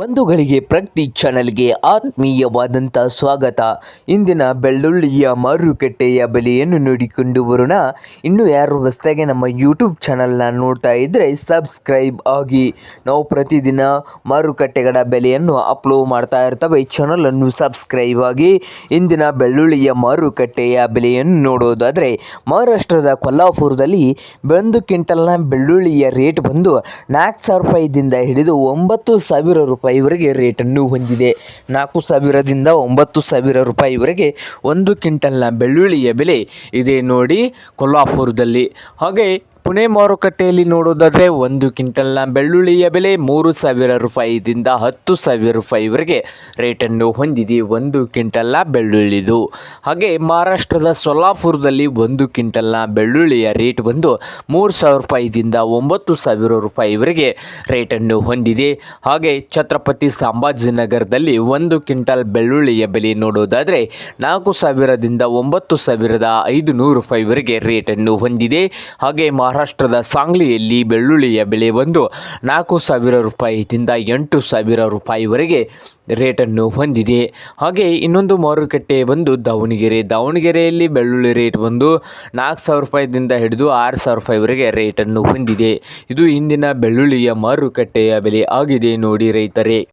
ಬಂಧುಗಳಿಗೆ ಪ್ರತಿ ಚಾನಲ್ಗೆ ಆತ್ಮೀಯವಾದಂಥ ಸ್ವಾಗತ. ಇಂದಿನ ಬೆಳ್ಳುಳ್ಳಿಯ ಮಾರುಕಟ್ಟೆಯ ಬೆಲೆಯನ್ನು ನೋಡಿಕೊಂಡು ಬರೋಣ. ಇನ್ನು ಯಾರು ಹೊಸದಾಗಿ ನಮ್ಮ ಯೂಟ್ಯೂಬ್ ಚಾನಲ್ನ ನೋಡ್ತಾ ಇದ್ದರೆ ಸಬ್ಸ್ಕ್ರೈಬ್ ಆಗಿ. ನಾವು ಪ್ರತಿದಿನ ಮಾರುಕಟ್ಟೆಗಳ ಬೆಲೆಯನ್ನು ಅಪ್ಲೋಡ್ ಮಾಡ್ತಾ ಇರ್ತವೆ. ಈ ಚಾನಲನ್ನು ಸಬ್ಸ್ಕ್ರೈಬ್ ಆಗಿ. ಇಂದಿನ ಬೆಳ್ಳುಳ್ಳಿಯ ಮಾರುಕಟ್ಟೆಯ ಬೆಲೆಯನ್ನು ನೋಡೋದಾದರೆ ಮಹಾರಾಷ್ಟ್ರದ ಕೊಲ್ಲಾಪುರದಲ್ಲಿ ಒಂದು ಕ್ವಿಂಟಲ್ನ ಬೆಳ್ಳುಳ್ಳಿಯ ರೇಟ್ ಬಂದು ನಾಲ್ಕು ಸಾವಿರ ರೂಪಾಯಿದಿಂದ ಹಿಡಿದು ಒಂಬತ್ತು ಸಾವಿರ ರೂಪಾಯಿವರೆಗೆ ರೇಟನ್ನು ಹೊಂದಿದೆ. ನಾಲ್ಕು ಸಾವಿರದಿಂದ ಒಂಬತ್ತು ಸಾವಿರ ರೂಪಾಯಿವರೆಗೆ ಒಂದು ಕ್ವಿಂಟಲ್ನ ಬೆಳ್ಳುಳ್ಳಿಯ ಬೆಲೆ ಇದೆ ನೋಡಿ ಕೊಲ್ಲಾಪುರದಲ್ಲಿ ಹಾಗೆ ಪುಣೆ ಮಾರುಕಟ್ಟೆಯಲ್ಲಿ ನೋಡೋದಾದರೆ ಒಂದು ಕ್ವಿಂಟಲ್ನ ಬೆಳ್ಳುಳ್ಳಿಯ ಬೆಲೆ ಮೂರು ಸಾವಿರ ರೂಪಾಯಿದಿಂದ ಹತ್ತು ಸಾವಿರ ರೂಪಾಯಿವರೆಗೆ. ರೇಟನ್ನು ಹೊಂದಿದೆ ಒಂದು ಕ್ವಿಂಟಲ್ನ ಬೆಳ್ಳುಳ್ಳಿದು. ಹಾಗೆ ಮಹಾರಾಷ್ಟ್ರದ ಸೊಲ್ಲಾಪುರದಲ್ಲಿ ಒಂದು ಕ್ವಿಂಟಲ್ನ ಬೆಳ್ಳುಳ್ಳಿಯ ರೇಟ್ ಬಂದು ಮೂರು ಸಾವಿರ ರೂಪಾಯಿದಿಂದ ಒಂಬತ್ತು ಸಾವಿರ ರೂಪಾಯಿವರೆಗೆ ರೇಟನ್ನು ಹೊಂದಿದೆ. ಹಾಗೆ ಛತ್ರಪತಿ ಸಂಭಾಜಿನಗರದಲ್ಲಿ ಒಂದು ಕ್ವಿಂಟಲ್ ಬೆಳ್ಳುಳ್ಳಿಯ ಬೆಲೆ ನೋಡೋದಾದರೆ ನಾಲ್ಕು ಸಾವಿರದಿಂದ ಒಂಬತ್ತು ಸಾವಿರದ ಐದು ನೂರು ರೂಪಾಯಿವರೆಗೆ ರೇಟನ್ನು ಹೊಂದಿದೆ. ಹಾಗೆ ಮಹಾರಾಷ್ಟ್ರದ ಸಾಂಗ್ಲಿಯಲ್ಲಿ ಬೆಳ್ಳುಳ್ಳಿಯ ಬೆಲೆ ಬಂದು ನಾಲ್ಕು ಸಾವಿರ ರೂಪಾಯಿದಿಂದ ಎಂಟು ಸಾವಿರ ರೂಪಾಯಿವರೆಗೆ ರೇಟನ್ನು ಹೊಂದಿದೆ. ಹಾಗೆ ಇನ್ನೊಂದು ಮಾರುಕಟ್ಟೆ ಬಂದು ದಾವಣಗೆರೆ. ದಾವಣಗೆರೆಯಲ್ಲಿ ಬೆಳ್ಳುಳ್ಳಿ ರೇಟ್ ಬಂದು ನಾಲ್ಕು ಸಾವಿರ ರೂಪಾಯಿದಿಂದ ಹಿಡಿದು ಆರು ಸಾವಿರ ರೂಪಾಯಿವರೆಗೆ ರೇಟನ್ನು ಹೊಂದಿದೆ. ಇದು ಇಂದಿನ ಬೆಳ್ಳುಳ್ಳಿಯ ಮಾರುಕಟ್ಟೆಯ ಬೆಲೆ ಆಗಿದೆ ನೋಡಿ ರೈತರೇ.